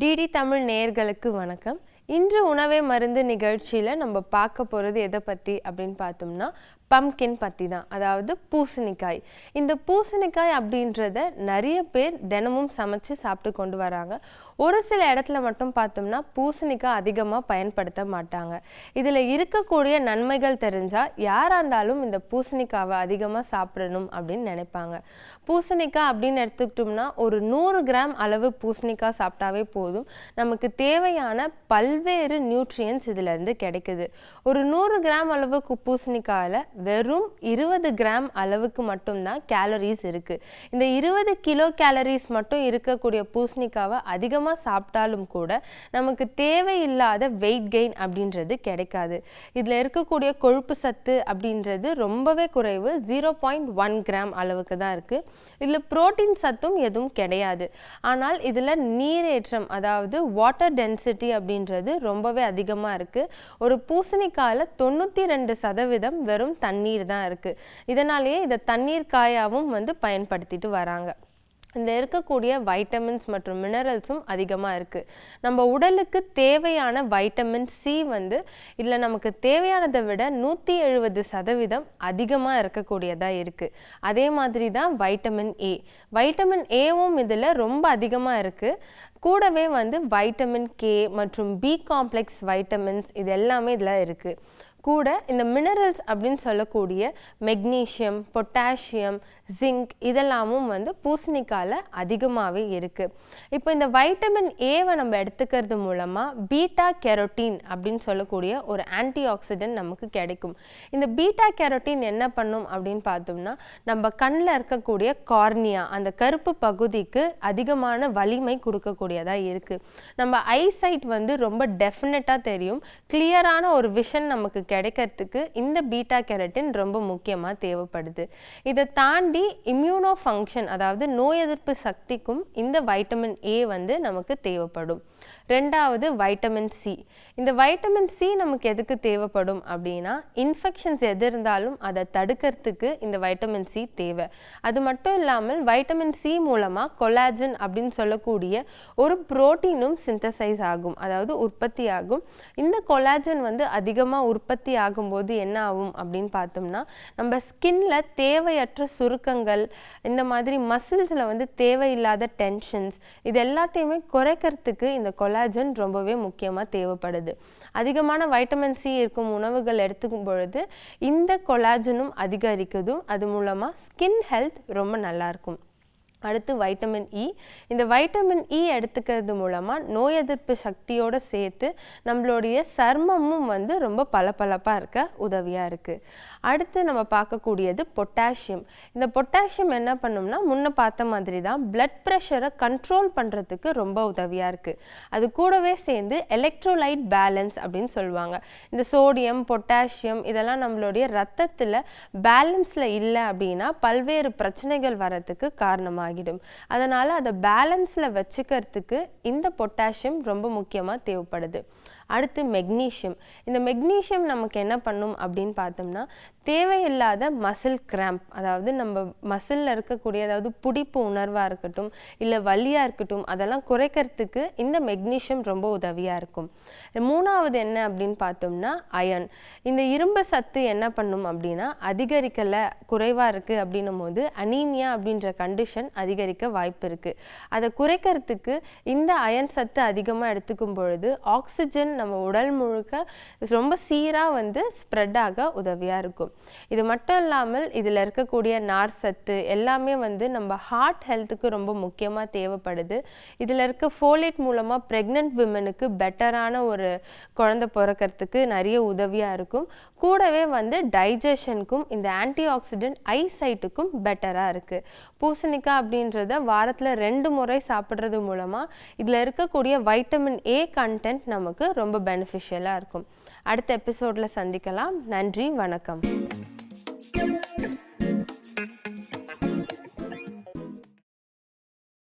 DD Tamil நேயர்களுக்கு வணக்கம். இன்று உணவே மருந்து நிகழ்ச்சியில் நம்ம பார்க்க போகிறது எதை பற்றி அப்படின்னு பார்த்தோம்னா பம்கின் பற்றி தான். அதாவது பூசணிக்காய். இந்த பூசணிக்காய் அப்படின்றத நிறைய பேர் தினமும் சமைச்சு சாப்பிட்டு கொண்டு வராங்க. ஒரு சில இடத்துல மட்டும் பார்த்தோம்னா பூசணிக்காய் அதிகமாக பயன்படுத்த மாட்டாங்க. இதில் இருக்கக்கூடிய நன்மைகள் தெரிஞ்சால் யாராக இருந்தாலும் இந்த பூசணிக்காவை அதிகமாக சாப்பிடணும் அப்படின்னு நினைப்பாங்க. பூசணிக்காய் அப்படின்னு எடுத்துக்கிட்டோம்னா ஒரு நூறு கிராம் அளவு பூசணிக்காய் சாப்பிட்டாவே போதும். நமக்கு தேவையான பல்வேறு நியூட்ரியன்ஸ் இதிலேருந்து கிடைக்குது. ஒரு நூறு கிராம் அளவு பூசணிக்காயில் வெறும் இருபது கிராம் அளவுக்கு மட்டும்தான் கேலரிஸ் இருக்குது இந்த இருபது கிலோ கேலரிஸ் மட்டும் இருக்கக்கூடிய பூசணிக்காவை அதிகமாக சாப்பிட்டாலும் கூட நமக்கு தேவையில்லாத வெயிட் கெயின் அப்படின்றது கிடைக்காது. இதில் இருக்கக்கூடிய கொழுப்பு சத்து அப்படின்றது ரொம்பவே குறைவு. ஜீரோ பாயிண்ட் ஒன் கிராம் அளவுக்கு தான் இருக்குது இதில் புரோட்டீன் சத்தும் எதுவும் கிடையாது. ஆனால் இதில் நீரேற்றம் அதாவது வாட்டர் டென்சிட்டி அப்படின்றது ரொம்பவே அதிகமாக இருக்குது ஒரு பூசணிக்காயில் தொண்ணூற்றி ரெண்டு சதவீதம் வெறும் தண்ணீர் தான் இருக்குது இதனாலேயே இதை தண்ணீர் காயாகவும் வந்து பயன்படுத்திட்டு வராங்க. இந்த இருக்கக்கூடிய வைட்டமின்ஸ் மற்றும் மினரல்ஸும் அதிகமாக இருக்குது நம்ம உடலுக்கு தேவையான வைட்டமின் சி வந்து இதில் நமக்கு தேவையானதை விட நூற்றி எழுபது சதவீதம் அதிகமாக இருக்கக்கூடியதாக இருக்குது அதே மாதிரி தான் வைட்டமின் ஏ வைட்டமின் ஏவும் இதில் ரொம்ப அதிகமாக இருக்குது கூடவே வந்து வைட்டமின் கே மற்றும் பி காம்ப்ளெக்ஸ் வைட்டமின்ஸ் இது எல்லாமே இதில் இருக்குது கூட இந்த மினரல்ஸ் அப்படின்னு சொல்லக்கூடிய மெக்னீஷியம் பொட்டாசியம் ஜிங்க் இதெல்லாமும் வந்து பூசணிக்காயில் அதிகமாகவே இருக்குது இப்போ இந்த வைட்டமின் ஏவை நம்ம எடுத்துக்கிறது மூலமாக பீட்டா கெரோட்டின் அப்படின்னு சொல்லக்கூடிய ஒரு ஆன்டி ஆக்சிடென்ட் நமக்கு கிடைக்கும். இந்த பீட்டா கெரோட்டீன் என்ன பண்ணும் அப்படின்னு பார்த்தோம்னா நம்ம கண்ணில் இருக்கக்கூடிய கார்னியா அந்த கருப்பு பகுதிக்கு அதிகமான வலிமை கொடுக்கக்கூடியதாக இருக்குது நம்ம ஐசைட் வந்து ரொம்ப டெஃபினட்டாக தெரியும். கிளியரான ஒரு விஷன் நமக்கு கிடைக்கிறதுக்கு இந்த பீட்டா கெரட்டின் ரொம்ப முக்கியமாக தேவைப்படுது. இதை தாண்டி இம்யூனோ ஃபங்க்ஷன் அதாவது நோய் எதிர்ப்பு சக்திக்கும் இந்த வைட்டமின் ஏ வந்து நமக்கு தேவைப்படும். ரெண்டாவது வைட்டமின் சி இந்த வைட்டமின் சி நமக்கு எதுக்கு தேவைப்படும் அப்படின்னா இன்ஃபெக்ஷன்ஸ் எது இருந்தாலும் அதை தடுக்கிறதுக்கு இந்த வைட்டமின் சி தேவை. அது மட்டும் இல்லாமல் வைட்டமின் சி மூலமாக கொலாஜன் அப்படின்னு சொல்லக்கூடிய ஒரு புரோட்டீனும் சிந்தசைஸ் ஆகும் அதாவது உற்பத்தி ஆகும் இந்த கொலாஜன் வந்து அதிகமாக உற்பத்தி உற்பத்தி ஆகும்போது என்ன ஆகும் அப்படின்னு பார்த்தோம்னா நம்ம ஸ்கின்ல தேவையற்ற சுருக்கங்கள் இந்த மாதிரி மசில்ஸில் வந்து தேவையில்லாத டென்ஷன்ஸ் இது எல்லாத்தையுமே குறைக்கிறதுக்கு இந்த கொலாஜன் ரொம்பவே முக்கியமாக தேவைப்படுது. அதிகமான வைட்டமின் சி இருக்கும் உணவுகள் எடுத்துக்கும் பொழுது இந்த கொலாஜனும் அதிகரிக்குதும் அது மூலமாக ஸ்கின் ஹெல்த் ரொம்ப நல்லாயிருக்கும் அடுத்து வைட்டமின் இ e. இந்த வைட்டமின் இ e எடுத்துக்கிறது மூலமாக நோய் எதிர்ப்பு சக்தியோடு சேர்த்து நம்மளுடைய சர்மமும் வந்து ரொம்ப பளபளப்பாக இருக்க உதவியாக இருக்குது அடுத்து நம்ம பார்க்கக்கூடியது பொட்டாசியம் இந்த பொட்டாசியம் என்ன பண்ணோம்னா முன்ன பார்த்த மாதிரி தான் பிளட் ப்ரெஷரை கண்ட்ரோல் பண்ணுறதுக்கு ரொம்ப உதவியாக இருக்குது அது கூடவே சேர்ந்து எலக்ட்ரோலைட் பேலன்ஸ் அப்படின்னு சொல்லுவாங்க. இந்த சோடியம் பொட்டாசியம் இதெல்லாம் நம்மளுடைய ரத்தத்தில் பேலன்ஸில் இல்லை அப்படின்னா பல்வேறு பிரச்சனைகள் வரத்துக்கு காரணமாக ஆகிடும். அதனால் அதை பேலன்ஸில் வச்சுக்கிறதுக்கு இந்த பொட்டாசியம் ரொம்ப முக்கியமாக தேவைப்படுது. அடுத்து மெக்னீஷியம் இந்த மெக்னீஷியம் நமக்கு என்ன பண்ணும் அப்படின்னு பார்த்தோம்னா தேவையில்லாத மசில் கிராம்ப் அதாவது நம்ம மசிலில் இருக்கக்கூடிய அதாவது பிடிப்பு உணர்வாக இருக்கட்டும் இல்லை வலியாக இருக்கட்டும் அதெல்லாம் குறைக்கிறதுக்கு இந்த மெக்னீஷியம் ரொம்ப உதவியாக இருக்கும். மூணாவது என்ன அப்படின்னு பார்த்தோம்னா அயன் இந்த இரும்பு சத்து என்ன பண்ணும் அப்படின்னா அதிகரிக்கலை குறைவாக இருக்குது அப்படின்னும் போது அனீமியா அப்படின்ற கண்டிஷன் அதிகரிக்க வாய்ப்பு இருக்குது அதை குறைக்கிறதுக்கு இந்த அயன் சத்து அதிகமாக எடுத்துக்கும் பொழுது ஆக்சிஜன் நம்ம உடல் முழுக்க ரொம்ப சீராக வந்து ஸ்ப்ரெட் ஆக உதவியாக இருக்கும். இது மட்டும் இல்லாமல் இதில் இருக்கக்கூடிய நார் சத்து எல்லாமே வந்து நம்ம ஹார்ட் ஹெல்த்துக்கு ரொம்ப முக்கியமாக தேவைப்படுது. இதில் இருக்க ஃபோலேட் மூலமாக ப்ரெக்னென்ட் விமனுக்கு பெட்டரான ஒரு குழந்தை பிறக்கிறதுக்கு நிறைய உதவியாக இருக்கும். கூடவே வந்து டைஜஷனுக்கும் இந்த ஆன்டி ஆக்சிடென்ட் ஐசைட்டுக்கும் பெட்டராக இருக்குது பூசணிக்காய் அப்படின்றத வாரத்தில் ரெண்டு முறை சாப்பிட்றது மூலமாக இதில் இருக்கக்கூடிய வைட்டமின் ஏ கண்டென்ட் நமக்கு ரொம்ப ரொம்ப பெனிஃபிஷியலாக இருக்கும். அடுத்த எபிசோடில் சந்திக்கலாம். நன்றி வணக்கம்.